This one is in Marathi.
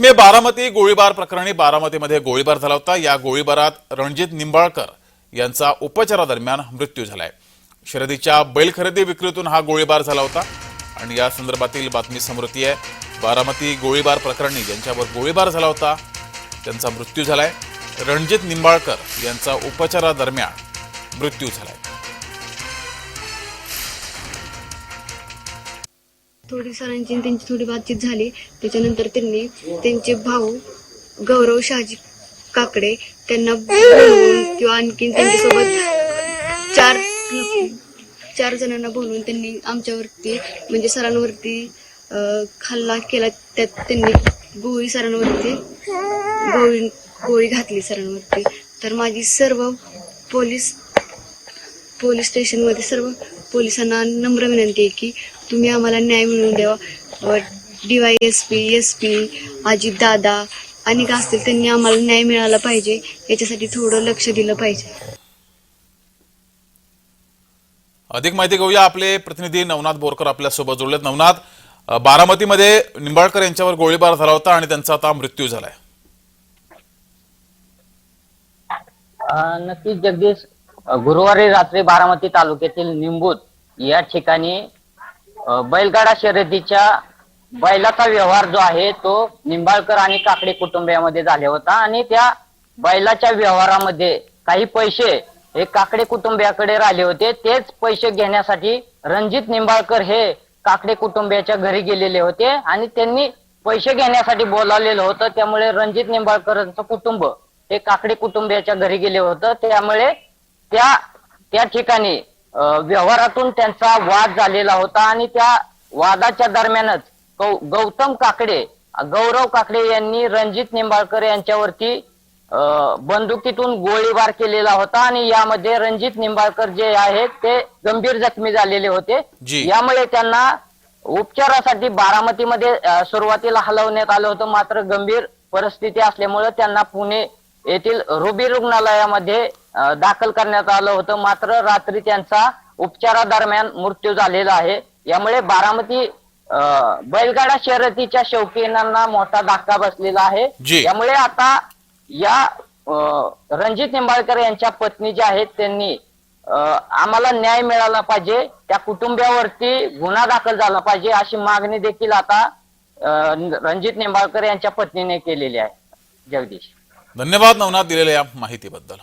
मे बारामती गोळीबार प्रकरणी बारामतीमध्ये गोळीबार झाला होता. या गोळीबारात रणजित निंबाळकर यांचा उपचारादरम्यान मृत्यू झालाय. शर्यतीच्या बैल खरेदी विक्रीतून हा गोळीबार झाला होता. आणि या संदर्भातील बातमी समोर आहे. बारामती गोळीबार प्रकरणी ज्यांच्यावर गोळीबार झाला होता त्यांचा मृत्यू झालाय. रणजित निंबाळकर यांचा उपचारादरम्यान मृत्यू झालाय. थोडी सरांची आणि त्यांची थोडी बातचीत झाली. त्याच्यानंतर त्यांनी त्यांचे भाऊ गौरव शहाजी काकडे त्यांना बोलवून किंवा आणखीन त्यांच्यासोबत चार चार जणांना बोलवून त्यांनी आमच्यावरती म्हणजे सरांवरती हल्ला केला. त्यात त्यांनी गोळी सरांवरती गोळी गोळी घातली सरांवरती. तर माझी सर्व पोलीस पोलीस स्टेशनमध्ये सर्व पोलिसांना नम्र विनंती आहे की तुम्ही आम्हाला न्याय मिळवून द्यावा. D Y S P S P Ajit Dada अनेक असतील त्यांनी आम्हाला न्याय मिळाला पाहिजे. याच्यासाठी थोडं लक्ष दिलं पाहिजे. अधिक माहिती घेऊया आपले प्रतिनिधी नवनाथ बोरकर आपल्यासोबत जोडलेत. नवनाथ बारामतीमध्ये निंबाळकर यांच्यावर गोळीबार झाला होता आणि त्यांचा आता मृत्यू झालाय. नक्कीच जगदीश गुरुवारी रात्री बारामती तालुक्यातील निंबूत या ठिकाणी बैलगाडा शर्यतीच्या बैलाचा व्यवहार जो आहे तो निंबाळकर आणि काकडे कुटुंबियामध्ये झाला होता आणि त्या बैलाच्या व्यवहारामध्ये काही पैसे हे काकडे कुटुंबियाकडे राहिले होते. तेच पैसे घेण्यासाठी रणजित निंबाळकर हे काकडे कुटुंबियाच्या घरी गेलेले होते आणि त्यांनी पैसे घेण्यासाठी बोलावलेलं होतं. त्यामुळे रणजित निंबाळकरांचं कुटुंब हे काकडे कुटुंबियाच्या घरी गेले होतं. त्यामुळे त्या त्या ठिकाणी व्यवहारातून त्यांचा वाद झालेला होता आणि त्या वादाच्या दरम्यानच गौ- गौतम काकडे गौरव काकडे यांनी रणजित निंबाळकर यांच्यावरती बंदुकीतून गोळीबार केलेला होता आणि यामध्ये रणजित निंबाळकर जे आहेत ते गंभीर जखमी झालेले होते जी. यामुळे त्यांना उपचारासाठी बारामतीमध्ये सुरुवातीला हलवण्यात आलं होतं मात्र गंभीर परिस्थिती असल्यामुळे त्यांना पुणे येथील रुबी रुग्णालयामध्ये दाखल करण्यात आलं होतं. मात्र रात्री त्यांचा उपचारादरम्यान मृत्यू झालेला आहे. यामुळे बारामती बैलगाडा शर्यतीच्या शौकीनांना मोठा धक्का बसलेला आहे. जी. त्यामुळे आता या रणजित निंबाळकर यांच्या पत्नी ज्या आहेत त्यांनी आम्हाला न्याय मिळाला पाहिजे. त्या कुटुंबियावरती गुन्हा दाखल झाला पाहिजे अशी मागणी देखील आता रणजित निंबाळकर यांच्या पत्नीने केलेली आहे. जगदीश. धन्यवाद नवनाथ दिलेल्या या माहितीबद्दल.